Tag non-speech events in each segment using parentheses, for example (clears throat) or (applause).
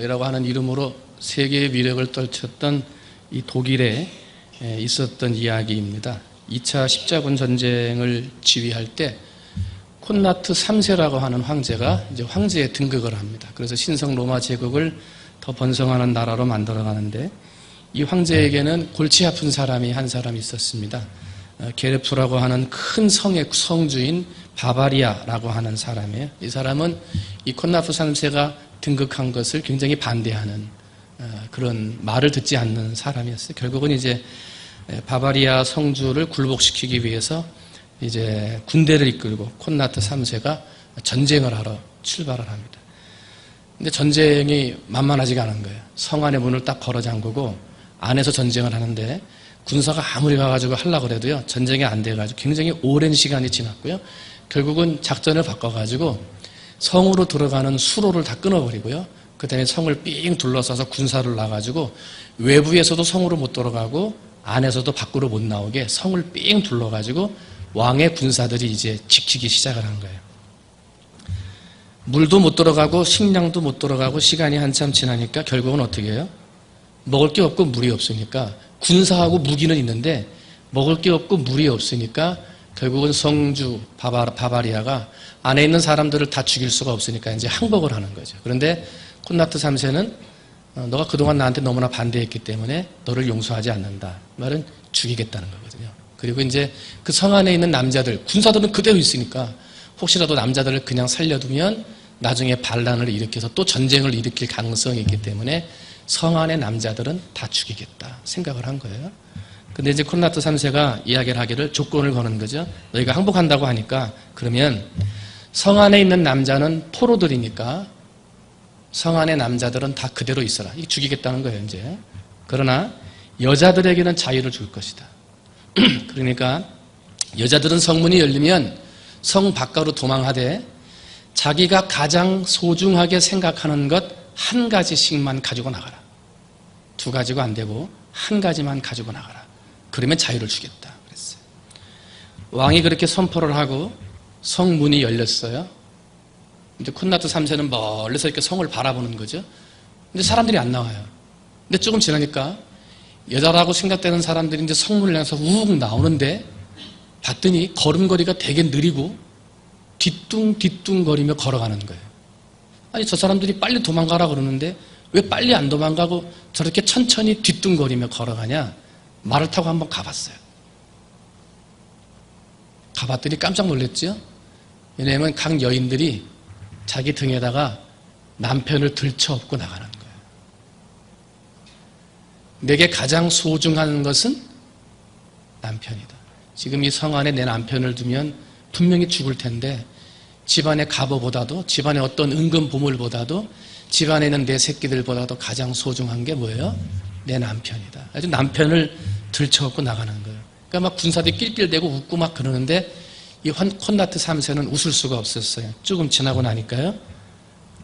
이라고 하는 이름으로 세계의 위력을 떨쳤던 이 독일에 에, 있었던 이야기입니다. 2차 십자군 전쟁을 지휘할 때 콘나트 3세라고 하는 황제가 이제 황제에 등극을 합니다. 그래서 신성 로마 제국을 더 번성하는 나라로 만들어 가는데 이 황제에게는 골치 아픈 사람이 한 사람 있었습니다. 어, 게르프라고 하는 큰 성의 성주인 바바리아라고 하는 사람이에요. 이 사람은 이 콘나프 3세가 등극한 것을 굉장히 반대하는 어, 그런 말을 듣지 않는 사람이었어요. 결국은 이제 바바리아 성주를 굴복시키기 위해서 이제 군대를 이끌고 콘나트 3세가 전쟁을 하러 출발을 합니다. 근데 전쟁이 만만하지가 않은 거예요. 성 안의 문을 딱 걸어 잠그고 안에서 전쟁을 하는데 군사가 아무리 가가지고 하려고 그래도요, 전쟁이 안 돼가지고 굉장히 오랜 시간이 지났고요. 결국은 작전을 바꿔가지고 성으로 들어가는 수로를 다 끊어버리고요. 그 다음에 성을 삥 둘러싸서 군사를 놔가지고 외부에서도 성으로 못 들어가고 안에서도 밖으로 못 나오게 성을 삥 둘러가지고 왕의 군사들이 이제 지키기 시작을 한 거예요. 물도 못 들어가고 식량도 못 들어가고 시간이 한참 지나니까 결국은 어떻게 해요? 먹을 게 없고 물이 없으니까 군사하고 무기는 있는데 먹을 게 없고 물이 없으니까 결국은 성주 바바, 리아가 안에 있는 사람들을 다 죽일 수가 없으니까 이제 항복을 하는 거죠. 그런데 콘나트 3세는 어, 너가 그동안 나한테 너무나 반대했기 때문에 너를 용서하지 않는다. 말은 죽이겠다는 거거든요. 그리고 이제 그 성 안에 있는 남자들, 군사들은 그대로 있으니까 혹시라도 남자들을 그냥 살려두면 나중에 반란을 일으켜서 또 전쟁을 일으킬 가능성이 있기 때문에 성 안의 남자들은 다 죽이겠다 생각을 한 거예요. 근데 이제 콘라트 3세가 이야기를 하기를 조건을 거는 거죠. 너희가 항복한다고 하니까 그러면 성 안에 있는 남자는 포로들이니까 성 안의 남자들은 다 그대로 있어라. 이 죽이겠다는 거예요, 이제. 그러나 여자들에게는 자유를 줄 것이다. (clears throat) 그러니까 여자들은 성문이 열리면 성 밖으로 도망하되 자기가 가장 소중하게 생각하는 것 한 가지씩만 가지고 나가라. 두 가지가 안 되고 한 가지만 가지고 나가라. 그러면 자유를 주겠다. 그랬어요. 왕이 그렇게 선포를 하고 성문이 열렸어요. 이제 콘나트 3세는 멀리서 이렇게 성을 바라보는 거죠. 근데 사람들이 안 나와요. 근데 조금 지나니까 여자라고 생각되는 사람들이 이제 성문을 향해서 우욱 나오는데 봤더니 걸음걸이가 되게 느리고 뒤뚱뒤뚱거리며 걸어가는 거예요. 아니 저 사람들이 빨리 도망가라 그러는데 왜 빨리 안 도망가고 저렇게 천천히 뒤뚱거리며 걸어가냐? 말을 타고 한번 가봤어요. 가봤더니 깜짝 놀랐죠? 왜냐하면 각 여인들이 자기 등에다가 남편을 들쳐업고 나가는 거예요. 내게 가장 소중한 것은 남편이다. 지금 이 성 안에 내 남편을 두면 분명히 죽을 텐데 집안의 가보보다도 집안의 어떤 은근 보물보다도 집안에 있는 내 새끼들보다도 가장 소중한 게 뭐예요? 내 남편이다. 아주 남편을 들쳐업고 나가는 거예요. 그러니까 막 군사들이 낄낄대고 웃고 막 그러는데 이 콘나트 3세는 웃을 수가 없었어요. 조금 지나고 나니까요.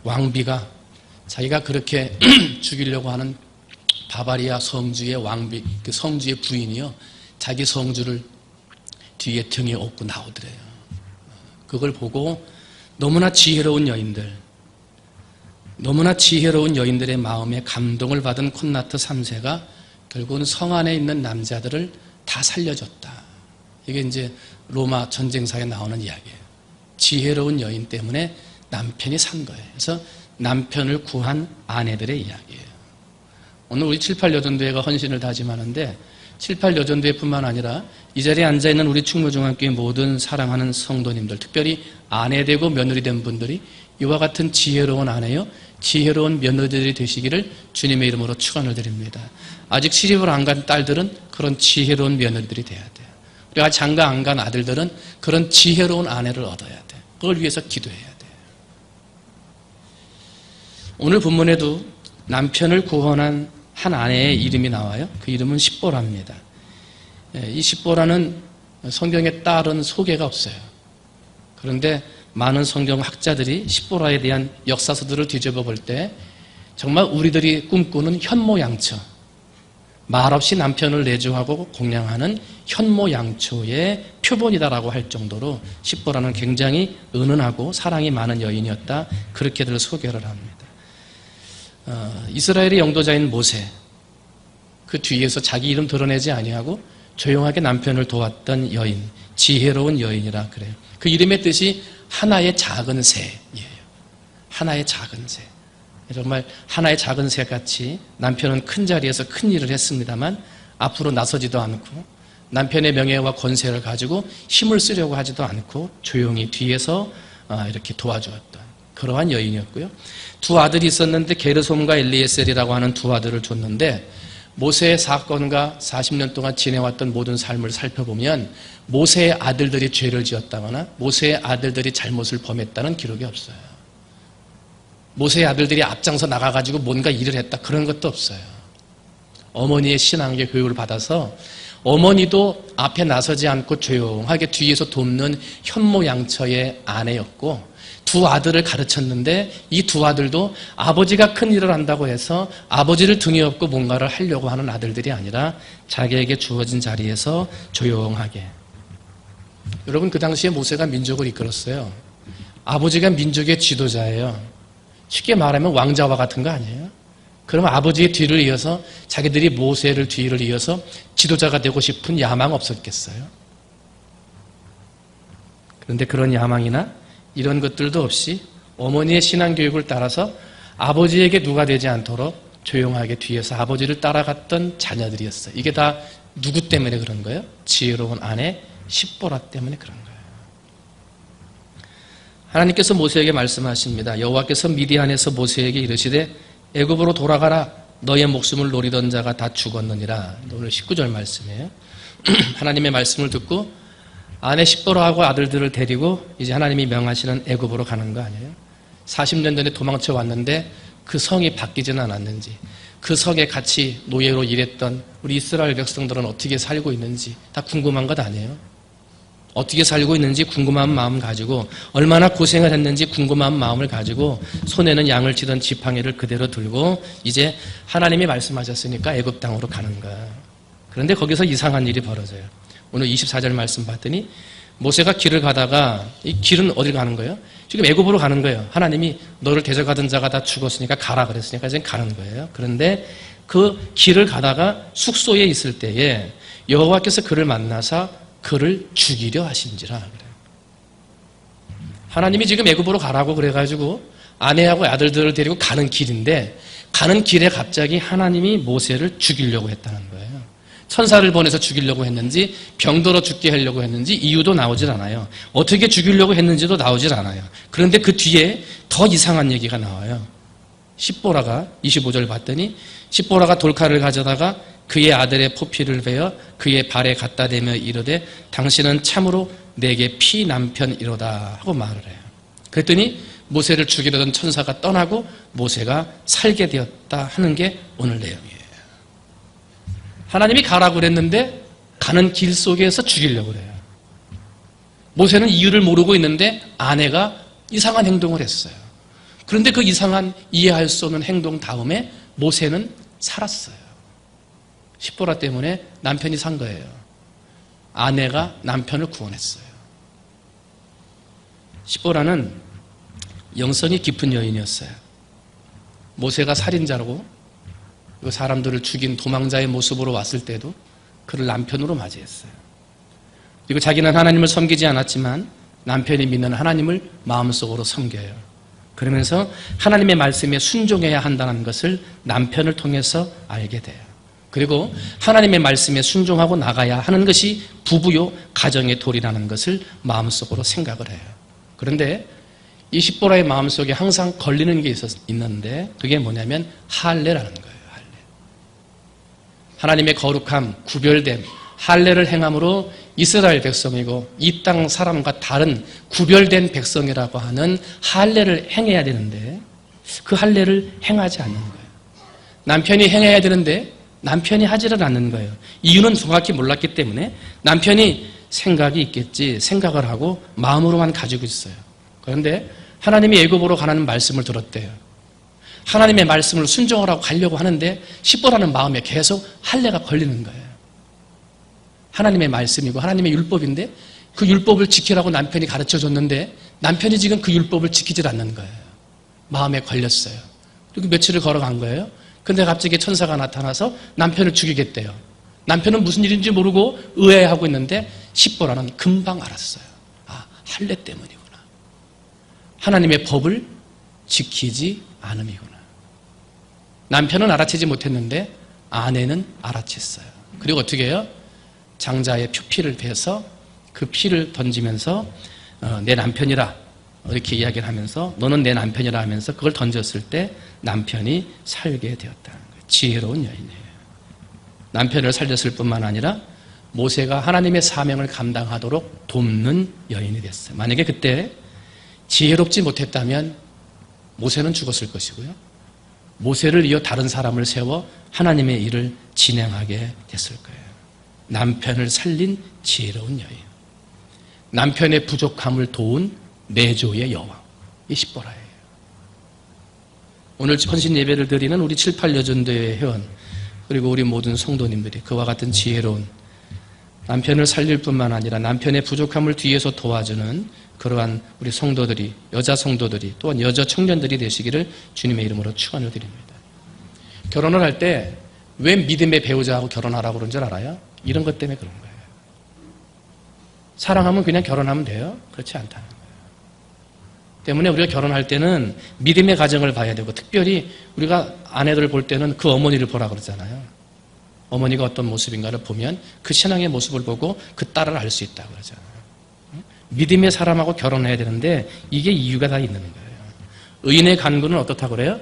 왕비가 자기가 그렇게 (clears throat) 죽이려고 하는 바바리아 성주의 왕비, 그 성주의 부인이요. 자기 성주를 뒤에 등에 업고 나오더래요. 그걸 보고 너무나 지혜로운 여인들, 너무나 지혜로운 여인들의 마음에 감동을 받은 콘나트 3세가 결국은 성 안에 있는 남자들을 다 살려줬다. 이게 이제 로마 전쟁사에 나오는 이야기예요. 지혜로운 여인 때문에 남편이 산 거예요. 그래서 남편을 구한 아내들의 이야기예요. 오늘 우리 7, 8여전도회가 헌신을 다짐하는데 7, 8여전도회뿐만 아니라 이 자리에 앉아있는 우리 충무중학교의 모든 사랑하는 성도님들 특별히 아내 되고 며느리 된 분들이 이와 같은 지혜로운 아내요 지혜로운 며느리들이 되시기를 주님의 이름으로 축원을 드립니다. 아직 시집을 안 간 딸들은 그런 지혜로운 며느리들이 돼야 돼요. 우리가 장가 안 간 아들들은 그런 지혜로운 아내를 얻어야 돼. 그걸 위해서 기도해야 돼. 오늘 본문에도 남편을 구원한 한 아내의 이름이 나와요. 그 이름은 십보라입니다. 예, 이 십보라는 성경에 따른 소개가 없어요. 그런데 많은 성경 학자들이 십보라에 대한 역사서들을 뒤집어 볼 때 정말 우리들이 꿈꾸는 현모양처, 말없이 남편을 내조하고 공양하는 현모양초의 표본이다라고 할 정도로 십보라는 굉장히 은은하고 사랑이 많은 여인이었다. 그렇게들 소개를 합니다. 어, 이스라엘의 영도자인 모세 그 뒤에서 자기 이름 드러내지 아니하고 조용하게 남편을 도왔던 여인 지혜로운 여인이라 그래요. 그 이름의 뜻이 하나의 작은 새예요. 하나의 작은 새. 정말 하나의 작은 새 같이 남편은 큰 자리에서 큰 일을 했습니다만 앞으로 나서지도 않고 남편의 명예와 권세를 가지고 힘을 쓰려고 하지도 않고 조용히 뒤에서 아, 이렇게 도와주었던 그러한 여인이었고요. 두 아들이 있었는데 게르솜과 엘리에셀이라고 하는 두 아들을 줬는데 모세의 사건과 40년 동안 지내왔던 모든 삶을 살펴보면 모세의 아들들이 죄를 지었다거나 모세의 아들들이 잘못을 범했다는 기록이 없어요. 모세의 아들들이 앞장서 나가가지고 뭔가 일을 했다 그런 것도 없어요. 어머니의 신앙의 교육을 받아서 어머니도 앞에 나서지 않고 조용하게 뒤에서 돕는 현모양처의 아내였고 두 아들을 가르쳤는데 이 두 아들도 아버지가 큰 일을 한다고 해서 아버지를 등에 업고 뭔가를 하려고 하는 아들들이 아니라 자기에게 주어진 자리에서 조용하게 여러분 그 당시에 모세가 민족을 이끌었어요. 아버지가 민족의 지도자예요. 쉽게 말하면 왕자와 같은 거 아니에요? 그러면 아버지의 뒤를 이어서 자기들이 모세를 뒤를 이어서 지도자가 되고 싶은 야망 없었겠어요? 그런데 그런 야망이나 이런 것들도 없이 어머니의 신앙교육을 따라서 아버지에게 누가 되지 않도록 조용하게 뒤에서 아버지를 따라갔던 자녀들이었어요. 이게 다 누구 때문에 그런 거예요? 지혜로운 아내 십보라 때문에 그런 거예요. 하나님께서 모세에게 말씀하십니다. 여호와께서 미디안에서 모세에게 이르시되 애굽으로 돌아가라 너의 목숨을 노리던 자가 다 죽었느니라. 오늘 19절 말씀이에요. (clears throat) 하나님의 말씀을 듣고 아내 십보라하고 아들들을 데리고 이제 하나님이 명하시는 애굽으로 가는 거 아니에요? 40년 전에 도망쳐 왔는데 그 성이 바뀌지는 않았는지 그 성에 같이 노예로 일했던 우리 이스라엘 백성들은 어떻게 살고 있는지 다 궁금한 것 아니에요? 어떻게 살고 있는지 궁금한 마음 가지고 얼마나 고생을 했는지 궁금한 마음을 가지고 손에는 양을 치던 지팡이를 그대로 들고 이제 하나님이 말씀하셨으니까 애굽 땅으로 가는 거야. 그런데 거기서 이상한 일이 벌어져요. 오늘 24절 말씀 봤더니 모세가 길을 가다가 이 길은 어딜 가는 거예요? 지금 애굽으로 가는 거예요. 하나님이 너를 대적하던 자가 다 죽었으니까 가라 그랬으니까 이제 가는 거예요. 그런데 그 길을 가다가 숙소에 있을 때에 여호와께서 그를 만나서 그를 죽이려 하신지라 그래요. 하나님이 지금 애굽으로 가라고 그래가지고 아내하고 아들들을 데리고 가는 길인데 가는 길에 갑자기 하나님이 모세를 죽이려고 했다는 거예요. 천사를 보내서 죽이려고 했는지 병들어 죽게 하려고 했는지 이유도 나오질 않아요. 어떻게 죽이려고 했는지도 나오질 않아요. 그런데 그 뒤에 더 이상한 얘기가 나와요. 십보라가 25절 봤더니 십보라가 돌칼을 가져다가 그의 아들의 포피를 베어 그의 발에 갖다 대며 이르되 당신은 참으로 내게 피 남편이로다 하고 말을 해요. 그랬더니 모세를 죽이려던 천사가 떠나고 모세가 살게 되었다 하는 게 오늘 내용이에요. 하나님이 가라고 그랬는데 가는 길 속에서 죽이려고 그래요. 모세는 이유를 모르고 있는데 아내가 이상한 행동을 했어요. 그런데 그 이상한 이해할 수 없는 행동 다음에 모세는 살았어요. 십보라 때문에 남편이 산 거예요. 아내가 남편을 구원했어요. 십보라는 영성이 깊은 여인이었어요. 모세가 살인자라고 그 사람들을 죽인 도망자의 모습으로 왔을 때도 그를 남편으로 맞이했어요. 그리고 자기는 하나님을 섬기지 않았지만 남편이 믿는 하나님을 마음속으로 섬겨요. 그러면서 하나님의 말씀에 순종해야 한다는 것을 남편을 통해서 알게 돼요. 그리고 하나님의 말씀에 순종하고 나가야 하는 것이 부부요 가정의 도리라는 것을 마음속으로 생각을 해요. 그런데 이 십보라의 마음속에 항상 걸리는 게 있었, 있는데 그게 뭐냐면 할례라는 거예요. 하나님의 거룩함, 구별됨, 할례를 행함으로 이스라엘 백성이고 이 땅 사람과 다른 구별된 백성이라고 하는 할례를 행해야 되는데 그 할례를 행하지 않는 거예요. 남편이 행해야 되는데 남편이 하지를 않는 거예요. 이유는 정확히 몰랐기 때문에 남편이 생각이 있겠지 생각을 하고 마음으로만 가지고 있어요. 그런데 하나님이 애굽으로 가라는 말씀을 들었대요. 하나님의 말씀을 순종을 하고 가려고 하는데 십보라는 마음에 계속 할례가 걸리는 거예요. 하나님의 말씀이고 하나님의 율법인데 그 율법을 지키라고 남편이 가르쳐 줬는데 남편이 지금 그 율법을 지키질 않는 거예요. 마음에 걸렸어요. 그리고 며칠을 걸어간 거예요. 근데 갑자기 천사가 나타나서 남편을 죽이겠대요. 남편은 무슨 일인지 모르고 의아해하고 있는데 십보라는 금방 알았어요. 아, 할례 때문이구나. 하나님의 법을 지키지 않음이구나. 남편은 알아채지 못했는데 아내는 알아챘어요. 그리고 어떻게 해요? 장자의 표피를 베서 그 피를 던지면서 어, 내 남편이라 이렇게 이야기를 하면서 너는 내 남편이라 하면서 그걸 던졌을 때 남편이 살게 되었다는 거예요. 지혜로운 여인이에요. 남편을 살렸을 뿐만 아니라 모세가 하나님의 사명을 감당하도록 돕는 여인이 됐어요. 만약에 그때 지혜롭지 못했다면 모세는 죽었을 것이고요. 모세를 이어 다른 사람을 세워 하나님의 일을 진행하게 됐을 거예요. 남편을 살린 지혜로운 여인. 남편의 부족함을 도운 내조의 여왕. 이 십보라예요. 오늘 헌신 예배를 드리는 우리 7, 8여전도의 회원, 그리고 우리 모든 성도님들이 그와 같은 지혜로운 남편을 살릴 뿐만 아니라 남편의 부족함을 뒤에서 도와주는 그러한 우리 성도들이, 여자 성도들이, 또한 여자 청년들이 되시기를 주님의 이름으로 축원을 드립니다. 결혼을 할 때 왜 믿음의 배우자하고 결혼하라고 그런 줄 알아요? 이런 것 때문에 그런 거예요. 사랑하면 그냥 결혼하면 돼요? 그렇지 않다는 거예요. 때문에 우리가 결혼할 때는 믿음의 가정을 봐야 되고 특별히 우리가 아내들을 볼 때는 그 어머니를 보라 그러잖아요. 어머니가 어떤 모습인가를 보면 그 신앙의 모습을 보고 그 딸을 알 수 있다고 그러잖아요. 믿음의 사람하고 결혼해야 되는데 이게 이유가 다 있는 거예요. 의인의 간구는 어떻다고 그래요?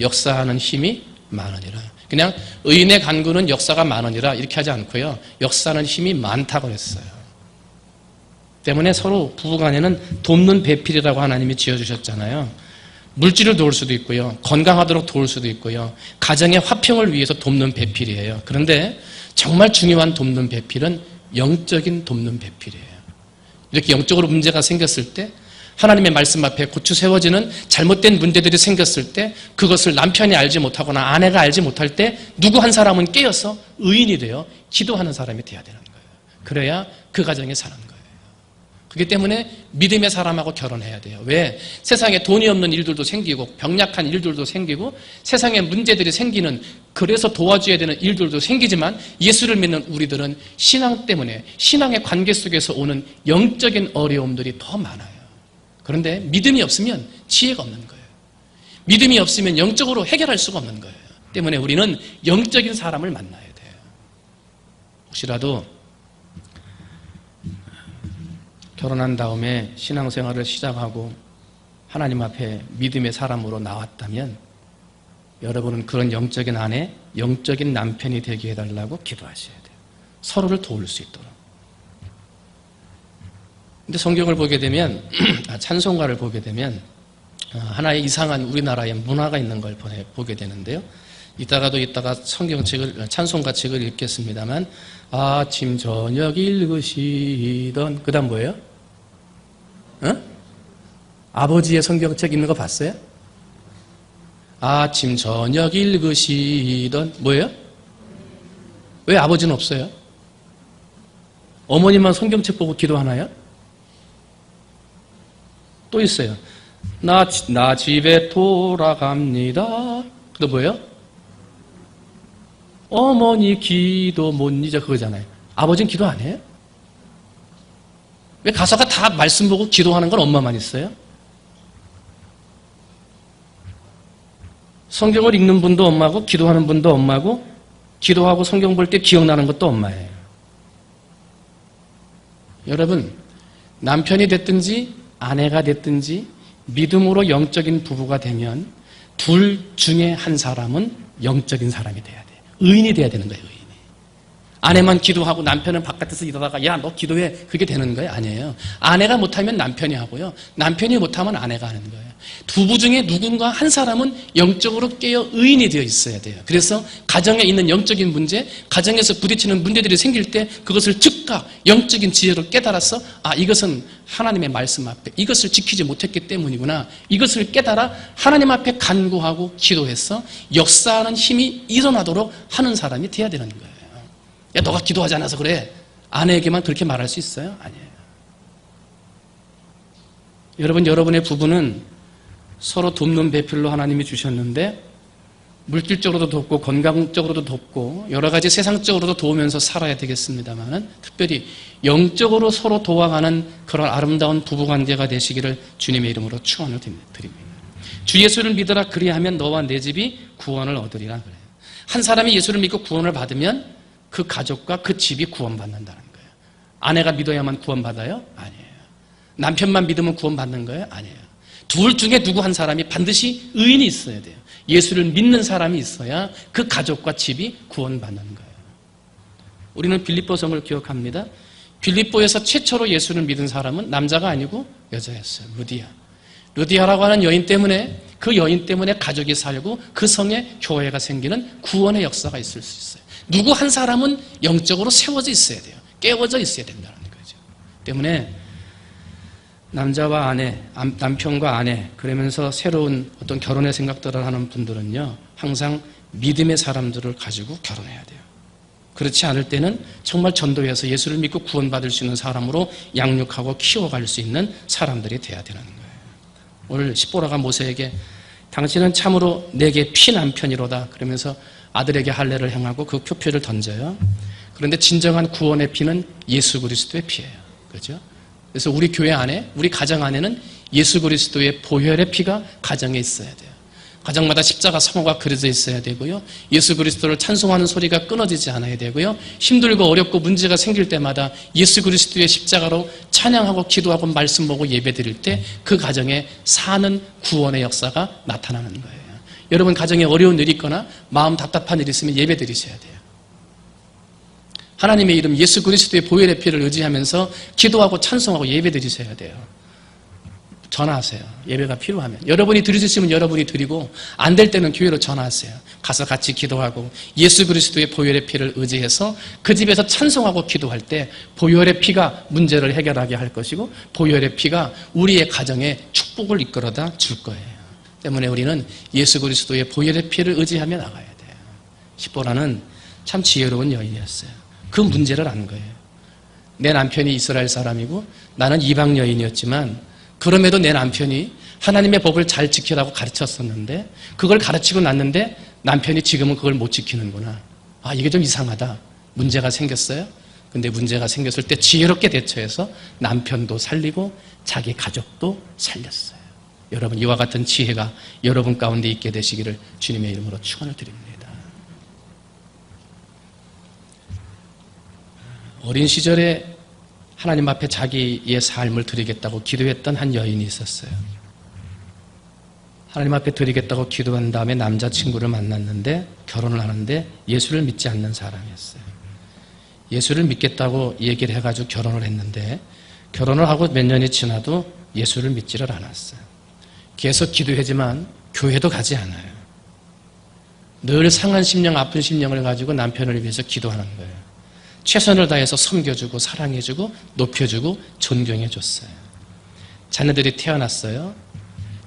역사하는 힘이 많으니라. 그냥 의인의 간구는 역사가 많으니라 이렇게 하지 않고요. 역사하는 힘이 많다고 했어요. 때문에 서로 부부간에는 돕는 배필이라고 하나님이 지어주셨잖아요. 물질을 도울 수도 있고요. 건강하도록 도울 수도 있고요. 가정의 화평을 위해서 돕는 배필이에요. 그런데 정말 중요한 돕는 배필은 영적인 돕는 배필이에요. 이렇게 영적으로 문제가 생겼을 때 하나님의 말씀 앞에 고추 세워지는 잘못된 문제들이 생겼을 때 그것을 남편이 알지 못하거나 아내가 알지 못할 때 누구 한 사람은 깨어서 의인이 되어 기도하는 사람이 돼야 되는 거예요. 그래야 그 가정에 사는 거예요. 그렇기 때문에 믿음의 사람하고 결혼해야 돼요. 왜? 세상에 돈이 없는 일들도 생기고 병약한 일들도 생기고 세상에 문제들이 생기는 그래서 도와줘야 되는 일들도 생기지만 예수를 믿는 우리들은 신앙 때문에 신앙의 관계 속에서 오는 영적인 어려움들이 더 많아요. 그런데 믿음이 없으면 지혜가 없는 거예요. 믿음이 없으면 영적으로 해결할 수가 없는 거예요. 때문에 우리는 영적인 사람을 만나야 돼요. 혹시라도 결혼한 다음에 신앙생활을 시작하고 하나님 앞에 믿음의 사람으로 나왔다면 여러분은 그런 영적인 아내, 영적인 남편이 되게 해달라고 기도하셔야 돼요. 서로를 도울 수 있도록. 근데 성경을 보게 되면, (clears throat) 아, 찬송가를 보게 되면, 아, 하나의 이상한 우리나라의 문화가 있는 걸 보게 되는데요. 이따가도 이따가 성경책을, 찬송가 책을 읽겠습니다만, 아침, 저녁 읽으시던, 그 다음 뭐예요? 어? 아버지의 성경책 읽는 거 봤어요? 아침, 저녁 읽으시던, 뭐예요? 왜 아버지는 없어요? 어머니만 성경책 보고 기도하나요? 또 있어요. 나, 나 집에 돌아갑니다. 그거 뭐예요? 어머니 기도 못 잊어 그거잖아요. 아버지는 기도 안 해요? 왜 가사가 다 말씀 보고 기도하는 건 엄마만 있어요? 성경을 읽는 분도 엄마고 기도하는 분도 엄마고 기도하고 성경 볼 때 기억나는 것도 엄마예요. 여러분 남편이 됐든지 아내가 됐든지 믿음으로 영적인 부부가 되면 둘 중에 한 사람은 영적인 사람이 돼야 돼요. 의인이 돼야 되는 거예요. 의인이. 아내만 기도하고 남편은 바깥에서 이러다가 야 너 기도해 그게 되는 거예요? 아니에요. 아내가 못하면 남편이 하고요. 남편이 못하면 아내가 하는 거예요. 부부 중에 누군가 한 사람은 영적으로 깨어 의인이 되어 있어야 돼요. 그래서 가정에 있는 영적인 문제, 가정에서 부딪히는 문제들이 생길 때 그것을 즉각 영적인 지혜로 깨달아서 아 이것은 하나님의 말씀 앞에 이것을 지키지 못했기 때문이구나. 이것을 깨달아 하나님 앞에 간구하고 기도해서 역사하는 힘이 일어나도록 하는 사람이 돼야 되는 거예요. 야 너가 기도하지 않아서 그래. 아내에게만 그렇게 말할 수 있어요? 아니에요. 여러분, 여러분의 부부는 서로 돕는 배필로 하나님이 주셨는데 물질적으로도 돕고 건강적으로도 돕고 여러 가지 세상적으로도 도우면서 살아야 되겠습니다만은 특별히 영적으로 서로 도와가는 그런 아름다운 부부 관계가 되시기를 주님의 이름으로 축원을 드립니다. 주 예수를 믿어라 그리하면 너와 내 집이 구원을 얻으리라 그래요. 한 사람이 예수를 믿고 구원을 받으면 그 가족과 그 집이 구원받는다는 거예요. 아내가 믿어야만 구원받아요? 아니에요. 남편만 믿으면 구원받는 거예요? 아니에요. 둘 중에 누구 한 사람이 반드시 의인이 있어야 돼요. 예수를 믿는 사람이 있어야 그 가족과 집이 구원받는 거예요. 우리는 빌립보성을 기억합니다. 빌립보에서 최초로 예수를 믿은 사람은 남자가 아니고 여자였어요. 루디아. 루디아라고 하는 여인 때문에 그 여인 때문에 가족이 살고 그 성에 교회가 생기는 구원의 역사가 있을 수 있어요. 누구 한 사람은 영적으로 세워져 있어야 돼요. 깨워져 있어야 된다는 거죠. 때문에 남자와 아내, 남편과 아내, 그러면서 새로운 어떤 결혼의 생각들을 하는 분들은요, 항상 믿음의 사람들을 가지고 결혼해야 돼요. 그렇지 않을 때는 정말 전도해서 예수를 믿고 구원받을 수 있는 사람으로 양육하고 키워갈 수 있는 사람들이 돼야 되는 거예요. 오늘 십보라가 모세에게 당신은 참으로 내게 피 남편이로다. 그러면서 아들에게 할례를 행하고 그 표표를 던져요. 그런데 진정한 구원의 피는 예수 그리스도의 피예요. 그렇죠? 그래서 우리 교회 안에, 우리 가정 안에는 예수 그리스도의 보혈의 피가 가정에 있어야 돼요. 가정마다 십자가 성호가 그려져 있어야 되고요. 예수 그리스도를 찬송하는 소리가 끊어지지 않아야 되고요. 힘들고 어렵고 문제가 생길 때마다 예수 그리스도의 십자가로 찬양하고 기도하고 말씀 보고 예배 드릴 때 그 가정에 사는 구원의 역사가 나타나는 거예요. 여러분 가정에 어려운 일이 있거나 마음 답답한 일이 있으면 예배 드리셔야 돼요. 하나님의 이름 예수 그리스도의 보혈의 피를 의지하면서 기도하고 찬송하고 예배 드리셔야 돼요. 전화하세요. 예배가 필요하면. 여러분이 드릴 수 있으면 여러분이 드리고 안 될 때는 교회로 전화하세요. 가서 같이 기도하고 예수 그리스도의 보혈의 피를 의지해서 그 집에서 찬송하고 기도할 때 보혈의 피가 문제를 해결하게 할 것이고 보혈의 피가 우리의 가정에 축복을 이끌어다 줄 거예요. 때문에 우리는 예수 그리스도의 보혈의 피를 의지하며 나가야 돼요. 시보라는 참 지혜로운 여인이었어요. 그 문제를 안 거예요. 내 남편이 이스라엘 사람이고 나는 이방 여인이었지만 그럼에도 내 남편이 하나님의 법을 잘 지키라고 가르쳤었는데 그걸 가르치고 났는데 남편이 지금은 그걸 못 지키는구나. 아, 이게 좀 이상하다. 문제가 생겼어요. 근데 문제가 생겼을 때 지혜롭게 대처해서 남편도 살리고 자기 가족도 살렸어요. 여러분, 이와 같은 지혜가 여러분 가운데 있게 되시기를 주님의 이름으로 축원을 드립니다. 어린 시절에 하나님 앞에 자기의 삶을 드리겠다고 기도했던 한 여인이 있었어요. 하나님 앞에 드리겠다고 기도한 다음에 남자친구를 만났는데 결혼을 하는데 예수를 믿지 않는 사람이었어요. 예수를 믿겠다고 얘기를 해가지고 결혼을 했는데 결혼을 하고 몇 년이 지나도 예수를 믿지를 않았어요. 계속 기도하지만 교회도 가지 않아요. 늘 상한 심령, 아픈 심령을 가지고 남편을 위해서 기도하는 거예요. 최선을 다해서 섬겨주고 사랑해주고 높여주고 존경해줬어요. 자녀들이 태어났어요.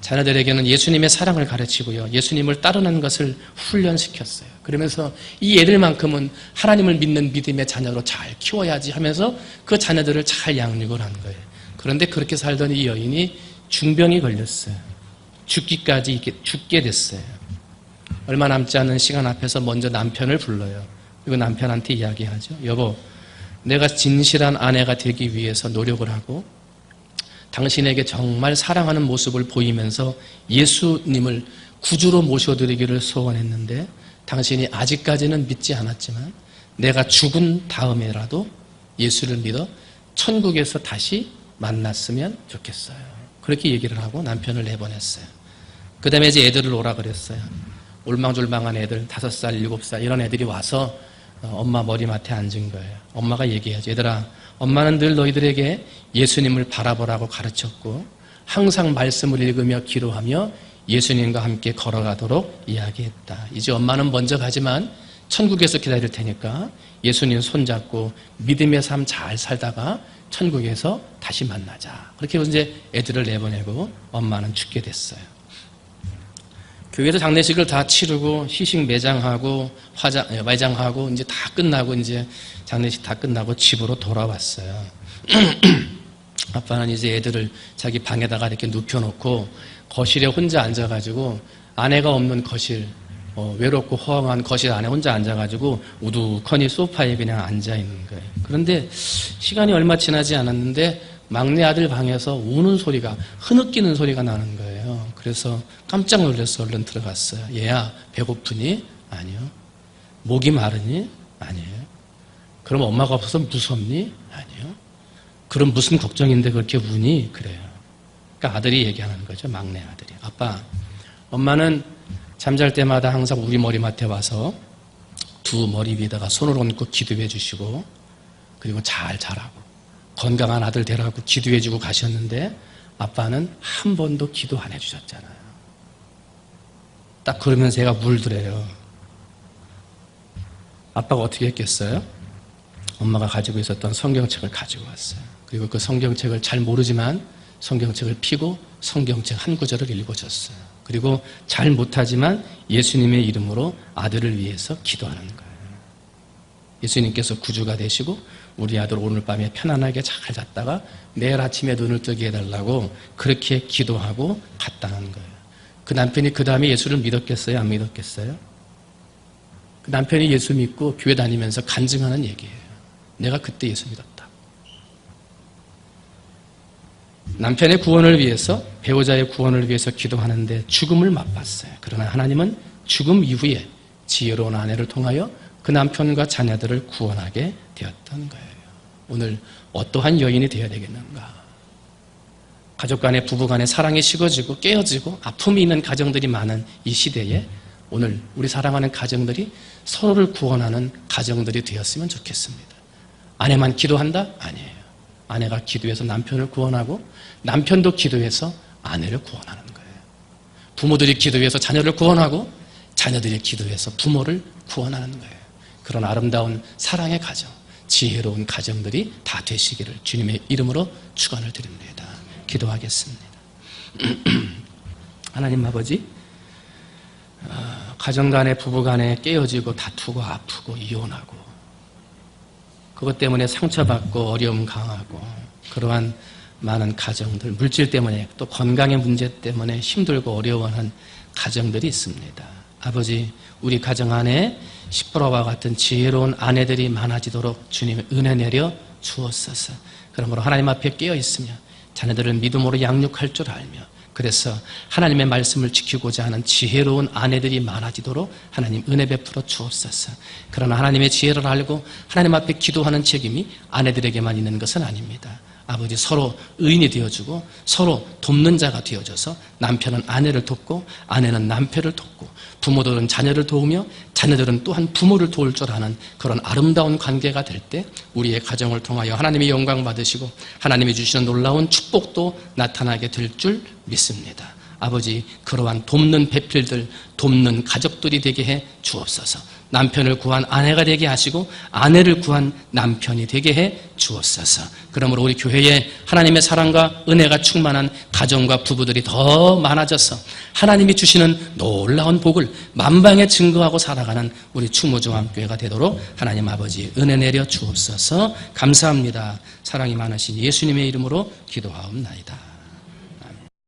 자녀들에게는 예수님의 사랑을 가르치고요. 예수님을 따르는 것을 훈련시켰어요. 그러면서 이 애들만큼은 하나님을 믿는 믿음의 자녀로 잘 키워야지 하면서 그 자녀들을 잘 양육을 한 거예요. 그런데 그렇게 살던 이 여인이 중병이 걸렸어요. 죽기까지 죽게 됐어요. 얼마 남지 않은 시간 앞에서 먼저 남편을 불러요. 그리고 남편한테 이야기하죠. 여보, 내가 진실한 아내가 되기 위해서 노력을 하고 당신에게 정말 사랑하는 모습을 보이면서 예수님을 구주로 모셔드리기를 소원했는데 당신이 아직까지는 믿지 않았지만 내가 죽은 다음에라도 예수를 믿어 천국에서 다시 만났으면 좋겠어요. 그렇게 얘기를 하고 남편을 내보냈어요. 그 다음에 이제 애들을 오라 그랬어요. 울망졸망한 애들, 다섯 살, 일곱 살, 이런 애들이 와서 어, 엄마 머리맡에 앉은 거예요. 엄마가 얘기하죠. 얘들아, 엄마는 늘 너희들에게 예수님을 바라보라고 가르쳤고 항상 말씀을 읽으며 기도하며 예수님과 함께 걸어가도록 이야기했다. 이제 엄마는 먼저 가지만 천국에서 기다릴 테니까 예수님 손잡고 믿음의 삶 잘 살다가 천국에서 다시 만나자. 그렇게 이제 애들을 내보내고 엄마는 죽게 됐어요. 교회에서 장례식을 다 치르고 시식 매장하고 화장 예, 매장하고 이제 다 끝나고 이제 장례식 다 끝나고 집으로 돌아왔어요. (clears throat) 아빠는 이제 애들을 자기 방에다가 이렇게 눕혀놓고 거실에 혼자 앉아가지고 아내가 없는 거실, 어, 외롭고 허황한 거실 안에 혼자 앉아가지고 우두커니 소파에 그냥 앉아 있는 거예요. 그런데 시간이 얼마 지나지 않았는데 막내 아들 방에서 우는 소리가 흐느끼는 소리가 나는 거예요. 그래서 깜짝 놀라서 얼른 들어갔어요. 얘야 배고프니? 아니요. 목이 마르니? 아니에요. 그럼 엄마가 없어서 무섭니? 아니요. 그럼 무슨 걱정인데 그렇게 우니? 그래요. 그러니까 아들이 얘기하는 거죠. 막내 아들이. 아빠, 엄마는 잠잘 때마다 항상 우리 머리맡에 와서 두 머리 위에다가 손을 얹고 기도해 주시고 그리고 잘 자라고 건강한 아들 되라고 기도해 주고 가셨는데 아빠는 한 번도 기도 안 해 주셨잖아요. 딱 그러면서 제가 물들여요. 아빠가 어떻게 했겠어요? 엄마가 가지고 있었던 성경책을 가지고 왔어요. 그리고 그 성경책을 잘 모르지만 성경책을 피고 성경책 한 구절을 읽어줬어요. 그리고 잘 못하지만 예수님의 이름으로 아들을 위해서 기도하는 거예요. 예수님께서 구주가 되시고 우리 아들 오늘 밤에 편안하게 잘 잤다가 내일 아침에 눈을 뜨게 해달라고 그렇게 기도하고 갔다는 거예요. 그 남편이 그 다음에 예수를 믿었겠어요? 안 믿었겠어요? 그 남편이 예수 믿고 교회 다니면서 간증하는 얘기예요. 내가 그때 예수 믿었다. 남편의 구원을 위해서 배우자의 구원을 위해서 기도하는데 죽음을 맛봤어요. 그러나 하나님은 죽음 이후에 지혜로운 아내를 통하여 그 남편과 자녀들을 구원하게 되었던 거예요. 오늘 어떠한 여인이 되어야 되겠는가? 가족 간의 부부 간의 사랑이 식어지고 깨어지고 아픔이 있는 가정들이 많은 이 시대에 오늘 우리 사랑하는 가정들이 서로를 구원하는 가정들이 되었으면 좋겠습니다. 아내만 기도한다? 아니에요. 아내가 기도해서 남편을 구원하고 남편도 기도해서 아내를 구원하는 거예요. 부모들이 기도해서 자녀를 구원하고 자녀들이 기도해서 부모를 구원하는 거예요. 그런 아름다운 사랑의 가정, 지혜로운 가정들이 다 되시기를 주님의 이름으로 축원을 드립니다. 기도하겠습니다. (clears throat) 하나님 아버지, 어, 가정 간에 부부 간에 깨어지고 다투고 아프고 이혼하고 그것 때문에 상처받고 어려움 강하고 그러한 많은 가정들, 물질 때문에 또 건강의 문제 때문에 힘들고 어려워하는 가정들이 있습니다. 아버지, 우리 가정 안에 시프라와 같은 지혜로운 아내들이 많아지도록 주님의 은혜 내려 주옵소서. 그러므로 하나님 앞에 깨어 있으며 자녀들을 믿음으로 양육할 줄 알며 그래서 하나님의 말씀을 지키고자 하는 지혜로운 아내들이 많아지도록 하나님 은혜 베풀어 주옵소서. 그러나 하나님의 지혜를 알고 하나님 앞에 기도하는 책임이 아내들에게만 있는 것은 아닙니다. 아버지 서로 의인이 되어주고 서로 돕는 자가 되어져서 남편은 아내를 돕고 아내는 남편을 돕고 부모들은 자녀를 도우며 자녀들은 또한 부모를 도울 줄 아는 그런 아름다운 관계가 될 때 우리의 가정을 통하여 하나님의 영광 받으시고 하나님이 주시는 놀라운 축복도 나타나게 될 줄 믿습니다. 아버지 그러한 돕는 배필들 돕는 가족들이 되게 해 주옵소서. 남편을 구한 아내가 되게 하시고 아내를 구한 남편이 되게 해 주옵소서. 그러므로 우리 교회에 하나님의 사랑과 은혜가 충만한 가정과 부부들이 더 많아져서 하나님이 주시는 놀라운 복을 만방에 증거하고 살아가는 우리 추모중앙교회가 되도록 하나님 아버지 은혜 내려 주옵소서. 감사합니다. 사랑이 많으신 예수님의 이름으로 기도하옵나이다.